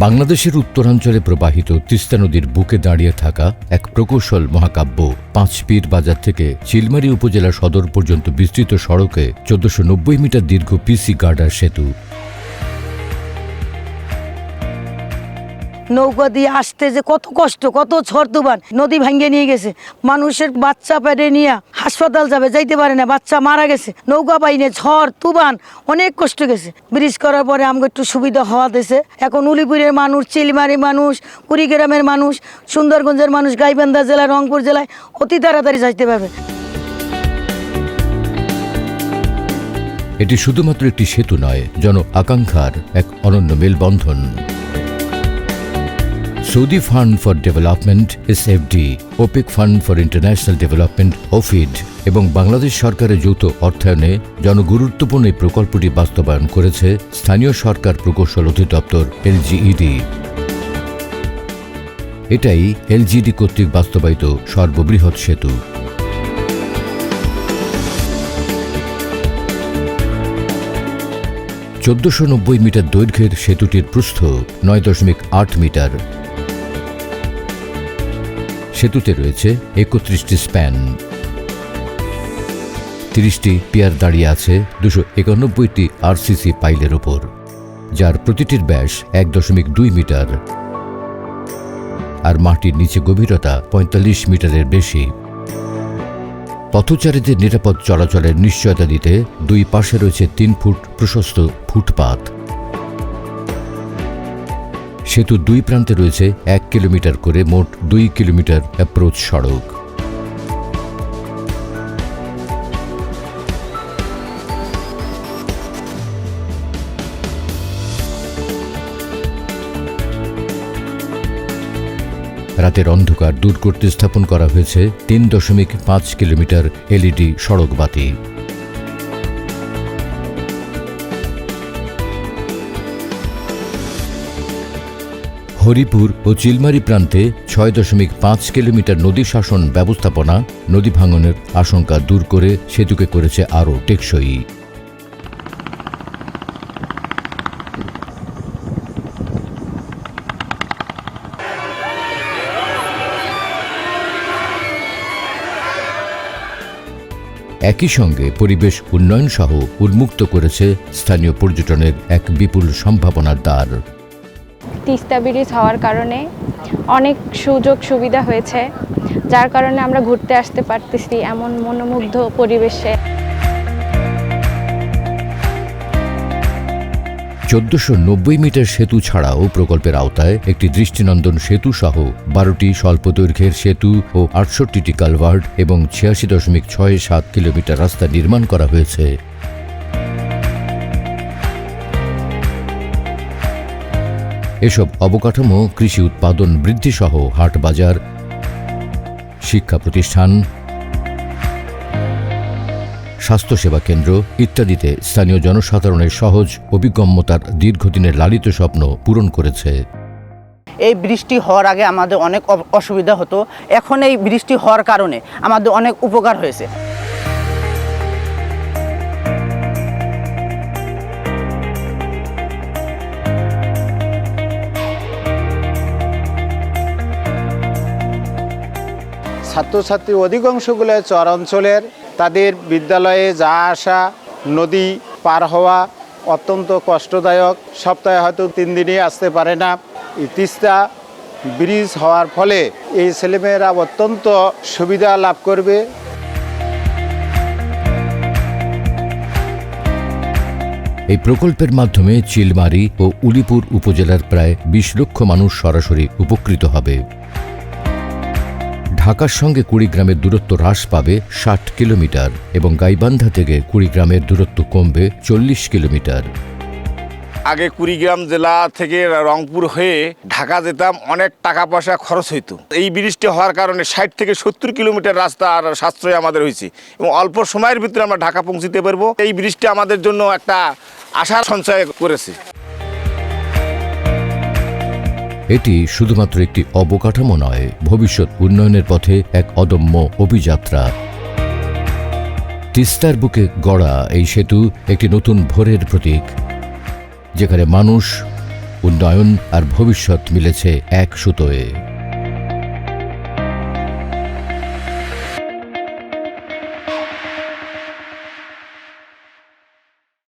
বাংলাদেশের উত্তরাঞ্চলে প্রবাহিত তিস্তা নদীর বুকে দাঁড়িয়ে থাকা এক প্রকৌশল মহাকাব্য পাঁচপীর বাজার থেকে চিলমারি উপজেলা সদর পর্যন্ত বিস্তৃত সড়কে চোদ্দশো মিটার দীর্ঘ পিসি গার্ডার সেতু নৌকা দিয়ে আসতে যে কত কষ্ট, কত ঝড় তুফান নদী ভাঙ্গে নিয়ে গেছে। মানুষের বাচ্চা পেটে নিয়ে হাসপাতাল যাবে, যাইতে পারে না, বাচ্চা মারা গেছে। নৌকা পাইনে ঝড়, তুফান, অনেক কষ্ট গেছে। ব্রিজ করার পরে আমাকে একটু সুবিধা হওয়া দিয়েছে। এখন উলিপুরের মানুষ, চিলমারি মানুষ, কুড়িগ্রামের মানুষ, সুন্দরগঞ্জের মানুষ, গাইবান্ধা জেলা, রংপুর জেলায় অতি তাড়াতাড়ি যাইতে পারবে। এটি শুধুমাত্র একটি সেতু নয় জন আকাঙ্ক্ষার এক অনন্য মেলবন্ধন। Saudi fund for development SFD OPEC fund for international development OFID এবং বাংলাদেশ সরকারের যৌথ অর্থায়নে জনগুরুত্বপূর্ণ এই প্রকল্পটি বাস্তবায়ন করেছে স্থানীয় সরকার প্রকৌশল অধিদপ্তর এলজিইডি এটাই এলজিডি কর্তৃক বাস্তবায়িত সর্ববৃহৎ সেতু। চোদ্দশো মিটার দৈর্ঘ্যের সেতুটির প্রস্থ নয় দশমিক আট মিটার। সেতুতে রয়েছে একত্রিশটি স্প্যান। তিরিশটি পিয়ার দাঁড়িয়ে আছে দুশো একানব্বইটি আরসিসি পাইলের ওপর, যার প্রতিটির ব্যাস এক দশমিক দুই মিটার। আর মাটির নিচে গভীরতা পঁয়তাল্লিশ মিটারের বেশি। পথচারীদের নিরাপদ চলাচলের নিশ্চয়তা দিতে দুই পাশে রয়েছে তিন ফুট প্রশস্ত ফুটপাত। সেতু দুই প্রান্তে রয়েছে এক কিলোমিটার করে মোট দুই কিলোমিটার অ্যাপ্রোচ সড়ক। রাতের অন্ধকার দূর করতে স্থাপন করা হয়েছে তিন দশমিক পাঁচ কিলোমিটার এলইডি সড়ক বাতি। হরিপুর ও চিলমারি প্রান্তে ছয় দশমিক পাঁচ কিলোমিটার নদী শাসন ব্যবস্থাপনা নদী ভাঙনের আশঙ্কা দূর করে সেতুকে করেছে আরও টেকসই। একই সঙ্গে পরিবেশ উন্নয়ন সহ উন্মুক্ত করেছে স্থানীয় পর্যটনের এক বিপুল সম্ভাবনার দ্বার। তিস্তা ব্রিজ হওয়ার কারণে অনেক সুযোগ সুবিধা হয়েছে, যার কারণে আমরা ঘুরতে আসতে পারতেছি এমন মনোমুগ্ধ পরিবেশে। চোদ্দশো নব্বই মিটার সেতু ছাড়াও প্রকল্পের আওতায় একটি দৃষ্টিনন্দন সেতু সহ বারোটি স্বল্প দৈর্ঘ্যের সেতু ও আটষট্টিটি কালভার্ট এবং ছিয়াশি দশমিক ছয় সাত কিলোমিটার রাস্তা নির্মাণ করা হয়েছে। এসব অবকাঠামো, কৃষি উৎপাদন বৃদ্ধি সহ হাট বাজার, শিক্ষা প্রতিষ্ঠান স্বাস্থ্যসেবা কেন্দ্র ইত্যাদিতে স্থানীয় জনসাধারণের সহজ, অভিগম্যতার দীর্ঘদিনের লালিত স্বপ্ন পূরণ করেছে। এই বৃষ্টি হওয়ার আগে আমাদের অনেক অসুবিধা হতো। এখন এই বৃষ্টি হওয়ার কারণে আমাদের অনেক উপকার হয়েছে। ছাত্রছাত্রী অধিকাংশগুলো চর অঞ্চলের তাদের বিদ্যালয়ে যা আসা, নদী পার হওয়া অত্যন্ত কষ্টদায়ক। সপ্তাহে হয়তো তিন দিনই আসতে পারে না। তিস্তা ব্রিজ হওয়ার ফলে এই ছেলেমেয়েরা অত্যন্ত সুবিধা লাভ করবে। এই প্রকল্পের মাধ্যমে চিলমারি ও উলিপুর উপজেলার প্রায় বিশ লক্ষ মানুষ সরাসরি উপকৃত হবে। ঢাকার সঙ্গে কুড়িগ্রামের দূরত্ব হ্রাস পাবে ষাট কিলোমিটার এবং গাইবান্ধা থেকে কুড়িগ্রামের দূরত্ব কমবে চল্লিশ কিলোমিটার। আগে কুড়িগ্রাম জেলা থেকে রংপুর হয়ে ঢাকা যেতাম, অনেক টাকা পয়সা খরচ হইতো। এই ব্রিজটি হওয়ার কারণে ষাট থেকে সত্তর কিলোমিটার রাস্তা আর সাশ্রয় আমাদের হয়েছে এবং অল্প সময়ের ভিতরে আমরা ঢাকা পৌঁছিতে পারব। এই ব্রিজটি আমাদের জন্য একটা আশার সঞ্চয় করেছে। এটি শুধুমাত্র একটি অবকাঠামো নয়, ভবিষ্যৎ উন্নয়নের পথে এক অদম্য অভিযাত্রা। তিস্তার বুকে গড়া এই সেতু একটি নতুন ভোরের প্রতীক, যেখানে মানুষ, উন্নয়ন আর ভবিষ্যৎ মিলেছে এক সুতোয়।